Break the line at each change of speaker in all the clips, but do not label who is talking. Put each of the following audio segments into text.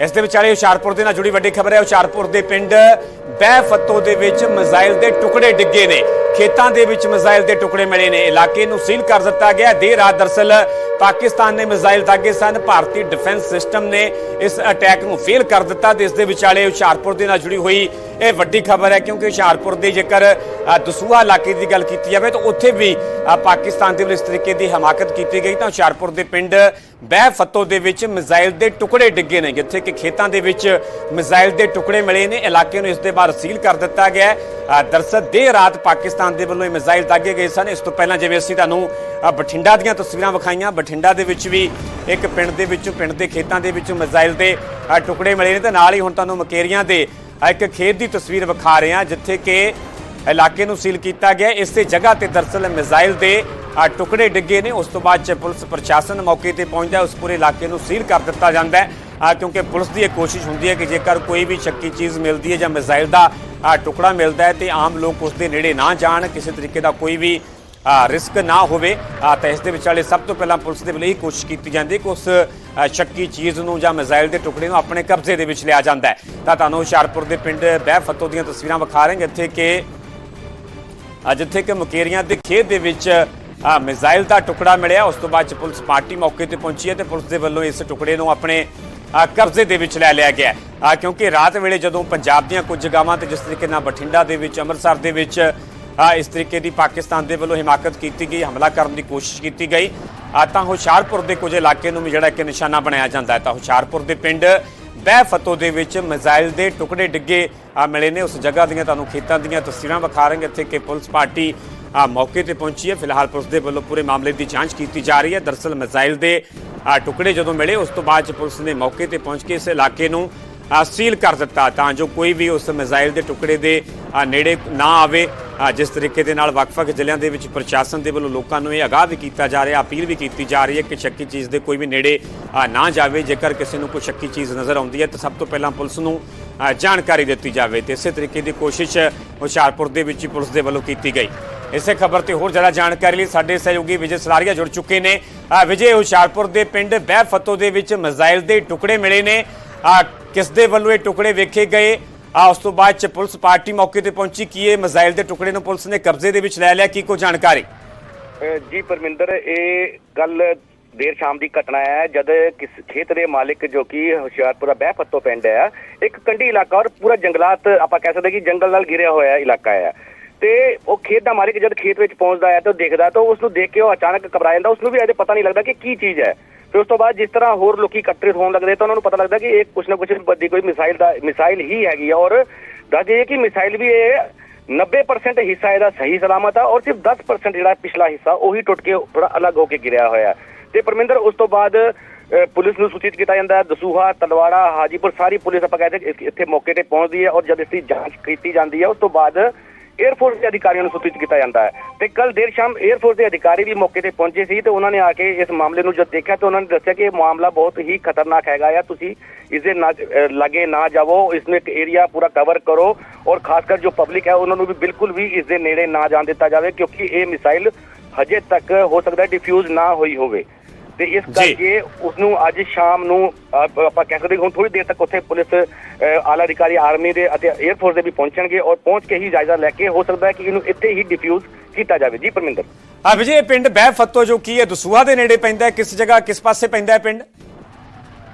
ਇਸ ਦੇ ਵਿਚਾਲੇ ਹੁਸ਼ਿਆਰਪੁਰ ਦੇ ਨਾਲ ਜੁੜੀ ਵੱਡੀ ਖਬਰ ਹੈ। ਹੁਸ਼ਿਆਰਪੁਰ ਦੇ ਪਿੰਡ ਬਹਿਫੱਤੋ ਦੇ ਵਿੱਚ ਮਿਜ਼ਾਈਲ ਦੇ ਟੁਕੜੇ ਡਿੱਗੇ ਨੇ। ਖੇਤਾਂ ਦੇ ਵਿੱਚ ਮਿਜ਼ਾਈਲ ਦੇ ਟੁਕੜੇ ਮਿਲੇ ਨੇ। ਇਲਾਕੇ ਨੂੰ ਸੀਲ ਕਰ ਦਿੱਤਾ ਗਿਆ। ਦੇਰ ਰਾਤ ਦਰਸਲ ਪਾਕਿਸਤਾਨ ਨੇ ਮਿਜ਼ਾਈਲ ਦਾਗੇ ਸਨ। ਭਾਰਤੀ ਡਿਫੈਂਸ ਸਿਸਟਮ ਨੇ ਇਸ ਅਟੈਕ ਨੂੰ ਫੇਲ ਕਰ ਦਿੱਤਾ ਤੇ ਇਸ ਦੇ ਵਿਚਾਲੇ ਹੁਸ਼ਿਆਰਪੁਰ ਦੇ ਨਾਲ ਜੁੜੀ ਹੋਈ ਇਹ ਵੱਡੀ ਖਬਰ ਹੈ ਕਿਉਂਕਿ ਹੁਸ਼ਿਆਰਪੁਰ ਦੇ ਜੇਕਰ ਦਸੂਹਾ ਇਲਾਕੇ ਦੀ ਗੱਲ ਕੀਤੀ ਜਾਵੇ ਤਾਂ ਉੱਥੇ ਵੀ ਪਾਕਿਸਤਾਨ ਦੇ ਵੱਲੋਂ ਇਸ ਤਰੀਕੇ ਦੀ ਹਮਾਕਤ ਕੀਤੀ ਗਈ ਤਾਂ ਹੁਸ਼ਿਆਰਪੁਰ ਦੇ ਪਿੰਡ ਬਹਿ ਫਤੋ ਦੇ ਵਿੱਚ ਮਿਜ਼ਾਈਲ ਦੇ ਟੁਕੜੇ ਡਿੱਗੇ ਨੇ ਜਿੱਥੇ ਕਿ ਖੇਤਾਂ ਦੇ ਵਿੱਚ ਮਿਜ਼ਾਈਲ ਦੇ ਟੁਕੜੇ ਮਿਲੇ ਨੇ। ਇਲਾਕੇ ਨੂੰ ਇਸ ਦੇ ਬਾਹਰ ਸੀਲ ਕਰ ਦਿੱਤਾ ਗਿਆ ਹੈ। ਅ, ਦਰਅਸਲ ਦੇਰ ਰਾਤ ਪਾਕਿਸਤਾਨ ਦੇ ਵੱਲੋਂ ਇਹ ਮਿਜ਼ਾਈਲ ਦਾਗੇ ਗਏ ਸਨ। ਇਸ ਤੋਂ ਪਹਿਲਾਂ ਜਿਵੇਂ ਅਸੀਂ ਤੁਹਾਨੂੰ ਬਠਿੰਡਾ ਦੀਆਂ ਤਸਵੀਰਾਂ ਵਿਖਾਈਆਂ ਬਠਿੰਡਾ ਦੇ ਵਿੱਚ ਵੀ ਇੱਕ ਪਿੰਡ ਦੇ ਵਿੱਚੋਂ ਪਿੰਡ ਦੇ ਖੇਤਾਂ ਦੇ ਵਿੱਚੋਂ ਮਿਜ਼ਾਈਲ ਦੇ ਟੁਕੜੇ ਮਿਲੇ ਨੇ ਤੇ ਨਾਲ ਹੀ ਹੁਣ ਤੁਹਾਨੂੰ ਮਕੇਰੀਆਂ ਦੇ ਇੱਕ ਖੇਤ ਦੀ ਤਸਵੀਰ ਵਿਖਾ ਰਹੇ ਹਾਂ ਜਿੱਥੇ ਕਿ ਇਲਾਕੇ ਨੂੰ ਸੀਲ ਕੀਤਾ ਗਿਆ। ਇਸੇ ਜਗ੍ਹਾ ਤੇ ਦਰਸਲ ਮਿਜ਼ਾਈਲ ਦੇ ਅ, ਟੁਕੜੇ ਡਿੱਗੇ ਨੇ। ਉਸ ਤੋਂ ਬਾਅਦ ਚ ਪੁਲਿਸ ਪ੍ਰਸ਼ਾਸਨ ਮੌਕੇ ਤੇ ਪਹੁੰਚਦਾ ਉਸ ਪੂਰੇ ਇਲਾਕੇ ਨੂੰ ਸੀਲ ਕਰ ਦਿੱਤਾ ਜਾਂਦਾ ਹੈ। ਕਿਉਂਕਿ ਪੁਲਿਸ ਦੀ ਇਹ ਕੋਸ਼ਿਸ਼ ਹੁੰਦੀ ਹੈ ਕਿ ਜੇਕਰ ਕੋਈ ਵੀ ਸ਼ੱਕੀ ਚੀਜ਼ ਮਿਲਦੀ ਹੈ ਜਾਂ ਮਿਜ਼ਾਈਲ ਦਾ ਟੁਕੜਾ ਮਿਲਦਾ ਹੈ ਤੇ ਆਮ ਲੋਕ ਉਸ ਦੇ ਨੇੜੇ ਨਾ ਜਾਣ, ਕਿਸੇ ਤਰੀਕੇ ਦਾ ਕੋਈ ਵੀ ਰਿਸਕ ਨਾ ਹੋਵੇ ਤਾਂ ਇਸ ਦੇ ਵਿਚਾਲੇ ਸਭ ਤੋਂ ਪਹਿਲਾਂ ਪੁਲਿਸ ਦੇ ਵੱਲੋਂ ਇਹ ਕੋਸ਼ਿਸ਼ ਕੀਤੀ ਜਾਂਦੀ ਕਿ ਉਸ ਸ਼ੱਕੀ ਚੀਜ਼ ਨੂੰ ਜਾਂ ਮਿਜ਼ਾਈਲ ਦੇ ਟੁਕੜੇ ਨੂੰ ਆਪਣੇ ਕਬਜ਼ੇ ਦੇ ਵਿੱਚ ਲਿਆ ਜਾਂਦਾ ਹੈ। ਤਾਂ ਤੁਹਾਨੂੰ ਹੁਸ਼ਿਆਰਪੁਰ ਦੇ ਪਿੰਡ ਬਹਿ ਫਤੋ ਦੀਆਂ ਤਸਵੀਰਾਂ ਵਿਖਾ ਰਹੇ ਹਾਂ, ਜਿੱਥੇ ਕਿ ਜਿੱਥੇ ਕਿ ਮੁਕੇਰੀਆਂ ਦੇ ਖੇਤ ਦੇ ਵਿੱਚ, ਆ, ਮਿਜ਼ਾਈਲ ਦਾ ਟੁਕੜਾ ਮਿਲਿਆ। ਉਸ ਤੋਂ ਬਾਅਦ ਚ ਪੁਲਿਸ ਪਾਰਟੀ ਮੌਕੇ ਤੇ ਪਹੁੰਚੀ ਹੈ ਤੇ ਪੁਲਿਸ ਦੇ ਵੱਲੋਂ ਇਸ ਟੁਕੜੇ ਨੂੰ ਆਪਣੇ ਕਬਜ਼ੇ ਦੇ ਵਿੱਚ ਲੈ ਲਿਆ ਗਿਆ ਹੈ। ਕਿਉਂਕਿ ਰਾਤ ਵੇਲੇ ਜਦੋਂ ਪੰਜਾਬ ਦੀਆਂ ਕੁਝ ਜਗ੍ਹਾਵਾਂ ਤੇ ਜਿਸ ਤਰੀਕੇ ਨਾਲ ਬਠਿੰਡਾ ਦੇ ਵਿੱਚ, ਅੰਮ੍ਰਿਤਸਰ ਦੇ ਵਿੱਚ ਇਸ ਤਰੀਕੇ ਦੀ ਪਾਕਿਸਤਾਨ ਦੇ ਵੱਲੋਂ ਹਿਮਾਕਤ ਕੀਤੀ ਗਈ, ਹਮਲਾ ਕਰਨ ਦੀ ਕੋਸ਼ਿਸ਼ ਕੀਤੀ ਗਈ ਤਾਂ ਹੁਸ਼ਿਆਰਪੁਰ ਦੇ ਕੁਝ ਇਲਾਕੇ ਨੂੰ ਵੀ ਜਿਹੜਾ ਕਿ ਨਿਸ਼ਾਨਾ ਬਣਾਇਆ ਜਾਂਦਾ ਹੈ। ਤਾਂ ਹੁਸ਼ਿਆਰਪੁਰ ਦੇ ਪਿੰਡ ਬਹਿਫਤੋ ਦੇ ਵਿੱਚ ਮਿਜ਼ਾਈਲ ਦੇ ਟੁਕੜੇ ਡਿੱਗੇ ਮਿਲੇ ਨੇ ਉਸ ਜਗ੍ਹਾ ਦੀਆਂ ਤੁਹਾਨੂੰ ਖੇਤਾਂ ਦੀਆਂ ਤਸਵੀਰਾਂ ਵਿਖਾ ਰਹੇ ਇੱਥੇ ਕਿ ਪੁਲਿਸ ਪਾਰਟੀ ਮੌਕੇ ਤੇ ਪਹੁੰਚੀ ਹੈ। ਫਿਲਹਾਲ ਪੁਲਿਸ ਦੇ ਵੱਲੋਂ ਪੂਰੇ ਮਾਮਲੇ ਦੀ ਜਾਂਚ ਕੀਤੀ ਜਾ ਰਹੀ ਹੈ। ਦਰਸਲ ਮਿਜ਼ਾਈਲ ਦੇ ਟੁਕੜੇ ਜਦੋਂ ਮਿਲੇ, ਉਸ ਤੋਂ ਬਾਅਦ ਚ ਪੁਲਿਸ ਨੇ ਮੌਕੇ ਤੇ ਪਹੁੰਚ ਕੇ ਇਸ ਇਲਾਕੇ ਨੂੰ ਸੀਲ ਕਰ ਦਿੱਤਾ ਤਾਂ ਜੋ ਕੋਈ ਵੀ ਉਸ ਮਿਜ਼ਾਈਲ ਦੇ ਟੁਕੜੇ ਦੇ ਨੇੜੇ ਨਾ ਆਵੇ। ਜਿਸ ਤਰੀਕੇ ਦੇ ਨਾਲ ਵੱਖ-ਵੱਖ ਜ਼ਿਲ੍ਹਿਆਂ ਦੇ ਵਿੱਚ ਪ੍ਰਸ਼ਾਸਨ ਦੇ ਵੱਲੋਂ ਲੋਕਾਂ ਨੂੰ ਇਹ ਅਗਾਹ ਵੀ ਕੀਤਾ ਜਾ ਰਿਹਾ, ਅਪੀਲ ਵੀ ਕੀਤੀ ਜਾ ਰਹੀ ਹੈ ਕਿ ਸ਼ੱਕੀ ਚੀਜ਼ ਦੇ ਕੋਈ ਵੀ ਨੇੜੇ ਨਾ ਜਾਵੇ। ਜੇਕਰ ਕਿਸੇ ਨੂੰ ਕੋਈ ਸ਼ੱਕੀ ਚੀਜ਼ ਨਜ਼ਰ ਆਉਂਦੀ ਹੈ ਤਾਂ ਸਭ ਤੋਂ ਪਹਿਲਾਂ ਪੁਲਿਸ ਨੂੰ ਜਾਣਕਾਰੀ ਦਿੱਤੀ ਜਾਵੇ ਤੇ ਇਸੇ ਤਰੀਕੇ ਦੀ ਕੋਸ਼ਿਸ਼ ਹੁਸ਼ਿਆਰਪੁਰ ਦੇ ਵਿੱਚ ਹੀ ਪੁਲਿਸ ਦੇ ਵੱਲੋਂ ਕੀਤੀ ਗਈ। ਇਸੇ ਖਬਰ ਤੇ ਹੋਰ ਜ਼ਿਆਦਾ ਜਾਣਕਾਰੀ ਲਈ ਸਾਡੇ ਸਹਿਯੋਗੀ ਵਿਜੇ ਸਲਾਰੀਆ ਜੁੜ ਚੁੱਕੇ ਨੇ। ਵਿਜੇ ਹੁਸ਼ਿਆਰਪੁਰ ਦੇ ਪਿੰਡ ਬਹਿਫਤੋ ਦੇ ਵਿੱਚ ਮਿਜ਼ਾਈਲ ਦੇ ਟੁਕੜੇ ਮਿਲੇ ਨੇ। ਕਿਸ ਦੇ ਵੱਲੋਂ ਇਹ ਟੁਕੜੇ ਵੇਖੇ ਗਏ? ਆ ਉਸ ਤੋਂ ਬਾਅਦ ਚ ਪੁਲਿਸ ਪਾਰਟੀ ਮੌਕੇ ਤੇ ਪਹੁੰਚੀ ਕੀ ਇਹ ਮਿਜ਼ਾਈਲ ਦੇ ਟੁਕੜੇ ਨੂੰ ਪੁਲਿਸ ਨੇ ਕਬਜ਼ੇ ਦੇ ਵਿੱਚ ਲੈ ਲਿਆ? ਕੀ ਕੋਈ ਜਾਣਕਾਰੀ?
ਜੀ ਪਰਮਿੰਦਰ, ਇਹ ਗੱਲ ਦੇਰ ਸ਼ਾਮ ਦੀ ਘਟਨਾ ਹੈ। ਜਦ ਕਿਸ ਖੇਤ ਦੇ ਮਾਲਿਕ ਜੋ ਕਿ ਹੁਸ਼ਿਆਰਪੁਰਾ ਬਹਿਫੱਤੋ ਪਿੰਡ ਹੈ, ਇੱਕ ਕੰਢੀ ਇਲਾਕਾ ਔਰ ਪੂਰਾ ਜੰਗਲਾਤ ਆਪਾਂ ਕਹਿ ਸਕਦੇ ਕਿ ਜੰਗਲ ਨਾਲ ਘਿਰਿਆ ਹੋਇਆ ਇਲਾਕਾ ਹੈ। ਤੇ ਉਹ ਖੇਤ ਦਾ ਮਾਲਿਕ ਜਦ ਖੇਤ ਵਿੱਚ ਪਹੁੰਚਦਾ ਹੈ ਤਾਂ ਦੇਖਦਾ ਤਾਂ ਉਸ ਨੂੰ ਦੇਖ ਕੇ ਉਹ ਅਚਾਨਕ ਘਬਰਾ ਜਾਂਦਾ, ਉਸ ਨੂੰ ਵੀ ਅਜੇ ਪਤਾ ਨਹੀਂ ਲੱਗਦਾ ਕਿ ਕੀ ਚੀਜ਼ ਹੈ। ਫਿਰ ਉਸ ਤੋਂ ਬਾਅਦ ਜਿਸ ਤਰ੍ਹਾਂ ਹੋਰ ਲੋਕੀ ਇਕੱਠੇ ਹੋਣ ਲੱਗਦੇ, ਤਾਂ ਉਹਨਾਂ ਨੂੰ ਪਤਾ ਲੱਗਦਾ ਕਿ ਇਹ ਕੁਛ ਨਾ ਕੁਛ ਵੱਡੀ ਕੋਈ ਮਿਸਾਈਲ ਦਾ, ਮਿਸਾਈਲ ਹੀ ਹੈਗੀ ਆ। ਔਰ ਦੱਸ ਦਈਏ ਕਿ ਮਿਸਾਈਲ ਵੀ ਇਹ 90% ਹਿੱਸਾ ਇਹਦਾ ਸਹੀ ਸਲਾਮਤ ਆ ਔਰ ਸਿਰਫ 10% ਜਿਹੜਾ ਪਿਛਲਾ ਹਿੱਸਾ, ਉਹੀ ਟੁੱਟ ਕੇ ਥੋੜਾ ਅਲੱਗ ਹੋ ਕੇ ਗਿਰਿਆ ਹੋਇਆ। ਤੇ ਪਰਮਿੰਦਰ, ਉਸ ਤੋਂ ਬਾਅਦ ਪੁਲਿਸ ਨੂੰ ਸੂਚਿਤ ਕੀਤਾ ਜਾਂਦਾ ਹੈ ਦਸੂਹਾ, ਤਲਵਾੜਾ, ਹਾਜੀਪੁਰ ਸਾਰੀ ਪੁਲਿਸ ਆਪਾਂ ਕਹਿੰਦੇ ਕਿ ਇੱਥੇ ਮੌਕੇ ਤੇ ਪਹੁੰਚਦੀ ਹੈ ਔਰ ਜਦ ਇਸ ਦੀ ਜਾਂਚ ਕੀਤੀ ਜਾਂਦੀ ਹੈ, ਉਸ ਤੋਂ ਬਾਅਦ 에ਅਰਫੋਰਸ ਦੇ ਅਧਿਕਾਰੀਆਂ ਨੂੰ ਸੂਚਿਤ ਕੀਤਾ ਜਾਂਦਾ ਹੈ। ਤੇ ਕੱਲ ਦੇਰ ਸ਼ਾਮ 에ਅਰਫੋਰਸ ਦੇ ਅਧਿਕਾਰੀ ਵੀ ਮੌਕੇ ਤੇ ਪਹੁੰਚੇ ਸੀ ਤੇ ਉਹਨਾਂ ਨੇ ਆ ਕੇ ਇਸ ਮਾਮਲੇ ਨੂੰ ਜਦ ਦੇਖਿਆ ਤਾਂ ਉਹਨਾਂ ਨੇ ਦੱਸਿਆ ਕਿ ਇਹ ਮਾਮਲਾ ਬਹੁਤ ਹੀ ਖਤਰਨਾਕ ਹੈਗਾ ਆ। ਤੁਸੀਂ ਇਸ ਦੇ ਨਾ ਲਾਗੇ ਨਾ ਜਾਵੋ ਇਸ ਨੂੰ ਇੱਕ ਏਰੀਆ ਪੂਰਾ ਕਵਰ ਕਰੋ ਔਰ ਖਾਸ ਕਰ ਜੋ ਪਬਲਿਕ ਹੈ ਉਹਨਾਂ ਨੂੰ ਵੀ ਬਿਲਕੁਲ ਵੀ ਇਸ ਦੇ ਨੇੜੇ ਨਾ ਜਾਣ ਦਿੱਤਾ ਜਾਵੇ ਕਿਉਂਕਿ ਇਹ ਮਿਸਾਈਲ ਹਜੇ ਤੱਕ ਹੋ ਸਕਦਾ ਡਿਫਿਊਜ਼ ਨਾ ਹੋਈ ਹੋਵੇ। ਤੇ ਇਸ। ਕਰਕੇ ਉਸ ਨੂੰ ਅੱਜ ਸ਼ਾਮ ਨੂੰ ਆਪਾਂ ਕਹਿ ਸਕਦੇ ਹਾਂ ਥੋੜੀ ਦੇਰ ਤੱਕ ਉੱਥੇ ਪੁਲਿਸ ਆਲਾ ਅਧਿਕਾਰੀ ਆਰਮੀ ਦੇ ਅਤੇ 에ਅਰਫੋਰਸ ਦੇ ਵੀ ਪਹੁੰਚਣਗੇ ਔਰ ਪਹੁੰਚ ਕੇ ਹੀ ਜਾਇਜ਼ਾ ਲੈ ਕੇ ਹੋ ਸਕਦਾ ਹੈ ਕਿ ਇਹਨੂੰ ਇੱਥੇ ਹੀ ਡਿਫਿਊਜ਼ ਕੀਤਾ ਜਾਵੇ। ਜੀ ਪਰਮਿੰਦਰ।
ਆ ਵਿਜੇ ਇਹ ਪਿੰਡ ਬਹਿਫਤੋ ਜੋ ਕੀ ਹੈ ਦਸੂਹਾ ਦੇ ਨੇੜੇ ਪੈਂਦਾ ਹੈ ਕਿਸ ਜਗ੍ਹਾ ਕਿਸ ਪਾਸੇ ਪੈਂਦਾ ਹੈ ਪਿੰਡ?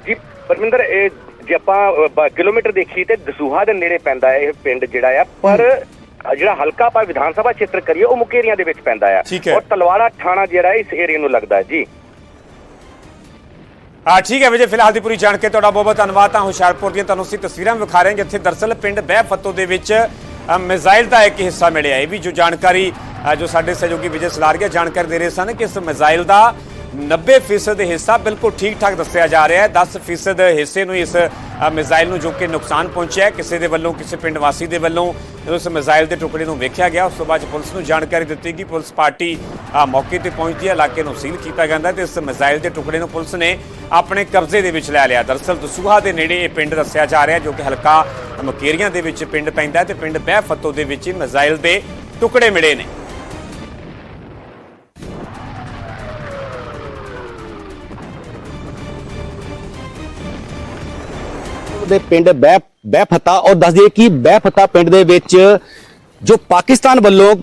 ਜੀ ਪਰਮਿੰਦਰ ਇਹ ਜੇ ਆਪਾਂ ਕਿਲੋਮੀਟਰ ਦੇਖੀ ਤੇ ਦਸੂਹਾ ਦੇ ਨੇੜੇ ਪੈਂਦਾ ਹੈ ਇਹ ਪਿੰਡ ਜਿਹੜਾ ਆ ਪਰ ਜਿਹੜਾ ਹਲਕਾ ਆਪਾਂ ਵਿਧਾਨ ਸਭਾ ਖੇਤਰ ਕਰੀਏ ਉਹ ਮੁਕੇਰੀਆਂ ਦੇ ਵਿੱਚ ਪੈਂਦਾ ਆ। ਔਰ ਤਲਵਾੜਾ ਥਾਣਾ ਜਿਹੜਾ ਇਸ ਏਰੀਆ ਨੂੰ ਲੱਗਦਾ ਜੀ।
ਆ ਠੀਕ ਹੈ ਵਿਜੇ ਫਿਲਹਾਲ ਦੀ ਪੂਰੀ ਜਾਣਕਾਰੀ ਤੁਹਾਡਾ ਬਹੁਤ ਬਹੁਤ ਧੰਨਵਾਦ। ਤਾਂ ਹੁਸ਼ਿਆਰਪੁਰ ਦੀਆਂ ਤੁਹਾਨੂੰ ਅਸੀਂ ਤਸਵੀਰਾਂ ਵਿਖਾ ਰਹੇ ਹਾਂ ਜਿੱਥੇ ਦਰਸਲ ਪਿੰਡ ਬਹਿਫਤੋ ਦੇ ਵਿੱਚ ਅ, ਮਿਜ਼ਾਈਲ ਦਾ ਇੱਕ ਹਿੱਸਾ ਮਿਲਿਆ। ਇਹ ਵੀ ਜੋ ਜਾਣਕਾਰੀ ਜੋ ਸਾਡੇ ਸਹਿਯੋਗੀ ਵਿਜੇ ਸਲਾਰੀਆ ਜਾਣਕਾਰੀ ਦੇ ਰਹੇ ਸਨ ਕਿ ਇਸ ਮਿਜ਼ਾਈਲ ਦਾ 90% ਹਿੱਸਾ ਬਿਲਕੁਲ ਠੀਕ ਠਾਕ ਦੱਸਿਆ ਜਾ ਰਿਹਾ ਹੈ। 10% ਹਿੱਸੇ ਨੂੰ ਇਸ ਅ, ਮਿਜ਼ਾਈਲ ਨੂੰ ਜੋ ਕਿ ਨੁਕਸਾਨ ਪਹੁੰਚਿਆ ਹੈ ਕਿਸੇ ਦੇ ਵੱਲੋਂ ਕਿਸੇ ਪਿੰਡ ਵਾਸੀ ਦੇ ਵੱਲੋਂ ਉਸ ਮਿਜ਼ਾਈਲ ਦੇ ਟੁਕੜੇ ਨੂੰ ਵੇਖਿਆ ਗਿਆ। ਉਸ ਤੋਂ ਬਾਅਦ ਪੁਲਿਸ ਨੂੰ ਜਾਣਕਾਰੀ ਦਿੱਤੀ ਕਿ ਪੁਲਿਸ ਪਾਰਟੀ ਮੌਕੇ ਤੇ ਪਹੁੰਚਦੀ ਹੈ। ਇਲਾਕੇ ਨੂੰ ਸੀਲ ਕੀਤਾ ਜਾਂਦਾ ਤੇ ਇਸ ਮਿਜ਼ਾਈਲ ਦੇ ਟੁਕੜੇ ਨੂੰ ਪੁਲਿਸ ਨੇ ਆਪਣੇ ਕਬਜ਼ੇ ਦੇ ਵਿੱਚ ਲੈ ਲਿਆ। ਦਰਸਲ ਦਸੂਹਾ ਦੇ ਨੇੜੇ ਇਹ ਪਿੰਡ ਦੱਸਿਆ ਜਾ ਰਿਹਾ ਜੋ ਕਿ ਹਲਕਾ ਮਕੇਰੀਆਂ ਦੇ ਵਿੱਚ ਪਿੰਡ ਪੈਂਦਾ ਹੈ ਤੇ ਪਿੰਡ ਬਹਿਫਤੋ ਦੇ ਵਿੱਚ ਹੀ ਮਿਜ਼ਾਈਲ ਦੇ ਟੁਕੜੇ ਮਿਲੇ ਨੇ।
ਦੇ ਪਿੰਡ ਬਹਿ ਬਹਿਫਤਾ ਔਰ ਦੱਸ ਦਈਏ ਕਿ ਬਹਿਫਤਾ ਪਿੰਡ ਦੇ ਵਿੱਚ ਜੋ ਪਾਕਿਸਤਾਨ ਵੱਲੋਂ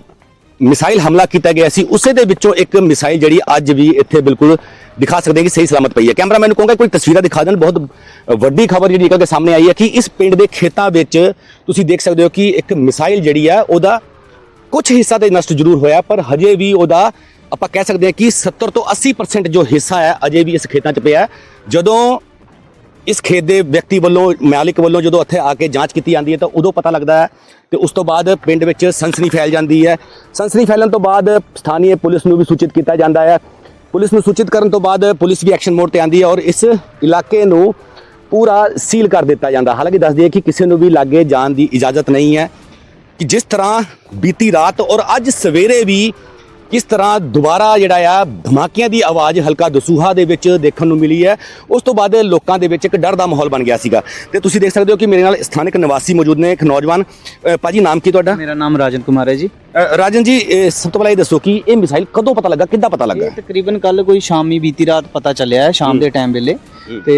ਮਿਸਾਈਲ ਹਮਲਾ ਕੀਤਾ ਗਿਆ ਸੀ, ਉਸੇ ਦੇ ਵਿੱਚੋਂ ਇੱਕ ਮਿਸਾਈਲ ਜਿਹੜੀ ਅੱਜ ਵੀ ਇੱਥੇ ਬਿਲਕੁਲ ਦਿਖਾ ਸਕਦੇ ਕਿ ਸਹੀ ਸਲਾਮਤ ਪਈ ਹੈ। ਕੈਮਰਾਮੈਨ ਨੂੰ ਕਹੂੰਗਾ ਕੋਈ ਤਸਵੀਰਾਂ ਦਿਖਾ ਦੇਣ, ਬਹੁਤ ਵੱਡੀ ਖਬਰ ਜਿਹੜੀ ਨਿਕਲ ਕੇ ਸਾਹਮਣੇ ਆਈ ਹੈ ਕਿ ਇਸ ਪਿੰਡ ਦੇ ਖੇਤਾਂ ਵਿੱਚ ਤੁਸੀਂ ਦੇਖ ਸਕਦੇ ਹੋ ਕਿ ਇੱਕ ਮਿਸਾਈਲ ਜਿਹੜੀ ਹੈ ਉਹਦਾ ਕੁਝ ਹਿੱਸਾ ਤੇ ਨਸ਼ਟ ਜ਼ਰੂਰ ਹੋਇਆ, ਪਰ ਹਜੇ ਵੀ ਉਹਦਾ ਆਪਾਂ ਕਹਿ ਸਕਦੇ ਹਾਂ ਕਿ 70 ਤੋਂ 80% ਜੋ ਹਿੱਸਾ ਹੈ, ਅਜੇ ਵੀ ਇਸ ਖੇਤਾਂ 'ਚ ਪਿਆ ਜਦੋਂ ਇਸ ਖੇਤ ਦੇ ਵਿਅਕਤੀ ਵੱਲੋਂ, ਮਾਲਿਕ ਵੱਲੋਂ ਜਦੋਂ ਇੱਥੇ ਆ ਕੇ ਜਾਂਚ ਕੀਤੀ ਜਾਂਦੀ ਹੈ ਤਾਂ ਉਦੋਂ ਪਤਾ ਲੱਗਦਾ ਹੈ ਤੇ ਉਸ ਤੋਂ ਬਾਅਦ ਪਿੰਡ ਵਿੱਚ ਸਨਸਨੀ ਫੈਲ ਜਾਂਦੀ ਹੈ। ਸਨਸਨੀ ਫੈਲਣ ਤੋਂ ਬਾਅਦ ਸਥਾਨੀ ਪੁਲਿਸ ਨੂੰ ਵੀ ਸੂਚਿਤ ਕੀਤਾ ਜਾਂਦਾ ਹੈ। ਪੁਲਿਸ ਨੂੰ ਸੂਚਿਤ ਕਰਨ ਤੋਂ ਬਾਅਦ ਪੁਲਿਸ ਵੀ ਐਕਸ਼ਨ ਮੋਡ ਤੇ ਆਂਦੀ ਹੈ ਔਰ ਇਸ ਇਲਾਕੇ ਨੂੰ ਪੂਰਾ ਸੀਲ ਕਰ ਦਿੱਤਾ ਜਾਂਦਾ। ਹਾਲਾਂਕਿ ਦੱਸ ਦਈਏ ਕਿ ਕਿਸੇ ਨੂੰ ਵੀ ਲਾਗੇ ਜਾਣ ਦੀ ਇਜਾਜ਼ਤ ਨਹੀਂ ਹੈ ਕਿ ਜਿਸ ਤਰ੍ਹਾਂ ਬੀਤੀ ਰਾਤ ਔਰ ਅੱਜ ਸਵੇਰੇ ਵੀ ਕਿਸ ਤਰ੍ਹਾਂ ਦੁਬਾਰਾ ਜਿਹੜਾ ਆ ਧਮਾਕਿਆਂ ਦੀ ਆਵਾਜ਼ ਹਲਕਾ ਦਸੂਹਾ ਦੇ ਵਿੱਚ ਦੇਖਣ ਨੂੰ ਮਿਲੀ ਹੈ। ਉਸ ਤੋਂ ਬਾਅਦ ਲੋਕਾਂ ਦੇ ਵਿੱਚ ਇੱਕ ਡਰ ਦਾ ਮਾਹੌਲ ਬਣ ਗਿਆ ਸੀਗਾ। ਤੇ ਤੁਸੀਂ ਦੇਖ ਸਕਦੇ ਹੋ ਕਿ ਮੇਰੇ ਨਾਲ ਸਥਾਨਕ ਨਿਵਾਸੀ ਮੌਜੂਦ ਨੇ ਇੱਕ ਨੌਜਵਾਨ। ਭਾਜੀ ਨਾਮ ਕੀ ਤੁਹਾਡਾ?
ਮੇਰਾ ਨਾਮ ਰਾਜਨ ਕੁਮਾਰ ਹੈ ਜੀ।
ਰਾਜਨ ਜੀ ਸਭ ਤੋਂ ਪਹਿਲਾਂ ਇਹ ਦੱਸੋ ਕਿ ਇਹ ਮਿਸਾਈਲ ਕਦੋਂ ਪਤਾ ਲੱਗਾ ਕਿੱਦਾਂ ਪਤਾ ਲੱਗਾ?
ਤਕਰੀਬਨ ਕੱਲ ਕੋਈ ਸ਼ਾਮੀ ਬੀਤੀ ਰਾਤ ਪਤਾ ਚੱਲਿਆ ਹੈ ਸ਼ਾਮ ਦੇ ਟਾਈਮ ਵੇਲੇ। ਤੇ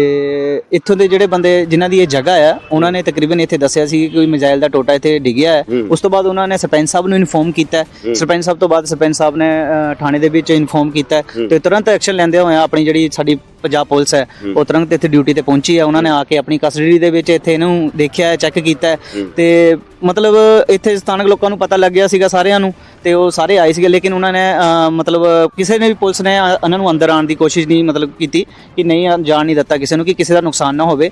ਇੱਥੋਂ ਦੇ ਜਿਹੜੇ ਬੰਦੇ ਜਿਨ੍ਹਾਂ ਦੀ ਇਹ ਜਗ੍ਹਾ ਆ ਉਹਨਾਂ ਨੇ ਤਕਰੀਬਨ ਇੱਥੇ ਦੱਸਿਆ ਸੀ ਕਿ ਕੋਈ ਮਿਜ਼ਾਈਲ ਦਾ ਟੋਟਾ ਇੱਥੇ ਡਿੱਗਿਆ ਹੈ। ਉਸ ਤੋਂ ਬਾਅਦ ਉਹਨਾਂ ਨੇ ਸਰਪੰਚ ਸਾਹਿਬ ਨੂੰ ਇਨਫੋਰਮ ਕੀਤਾ। ਸਰਪੰਚ ਸਾਹਿਬ ਤੋਂ ਬਾਅਦ ਸਰਪੰਚ ਸਾਹਿਬ ਨੇ ਥਾਣੇ ਦੇ ਵਿੱਚ ਇਨਫੋਰਮ ਕੀਤਾ ਤੇ ਤੁਰੰਤ ਐਕਸ਼ਨ ਲੈਂਦੇ ਹੋਏ ਆਪਣੀ ਜਿਹੜੀ ਸਾਡੀ ਪੰਜਾਬ ਪੁਲਿਸ ਹੈ ਉਹ ਤੁਰੰਤ ਇੱਥੇ ਡਿਊਟੀ ਤੇ ਪਹੁੰਚੀ ਹੈ। ਉਹਨਾਂ ਨੇ ਆ ਕੇ ਆਪਣੀ ਕਸਟਡੀ ਦੇ ਵਿੱਚ ਇੱਥੇ ਇਹਨੂੰ ਦੇਖਿਆ ਚੈੱਕ ਕੀਤਾ ਤੇ ਮਤਲਬ ਇੱਥੇ ਸਥਾਨਕ ਲੋਕਾਂ ਨੂੰ ਪਤਾ ਲੱਗ ਗਿਆ ਸੀਗਾ ਸਾਰਿਆਂ ਨੂੰ ਤੇ ਉਹ ਸਾਰੇ ਆਏ ਸੀਗੇ ਲੇਕਿਨ ਉਹਨਾਂ ਨੇ ਮਤਲਬ ਕਿਸੇ ਨੇ ਵੀ ਪੁਲਿਸ ਨੇ ਉਹਨਾਂ ਨੂੰ ਅੰਦਰ ਆਉਣ ਦੀ ਕੋਸ਼ਿਸ਼ ਨਹੀਂ ਮਤਲਬ ਕੀਤੀ ਕਿ ਨਹੀਂ ਜਾਣ ਨਹੀਂ ਦਿੱਤਾ ਕਿਸੇ ਨੂੰ ਕਿ ਕਿਸੇ ਦਾ ਨੁਕਸਾਨ ਨਾ ਹੋਵੇ।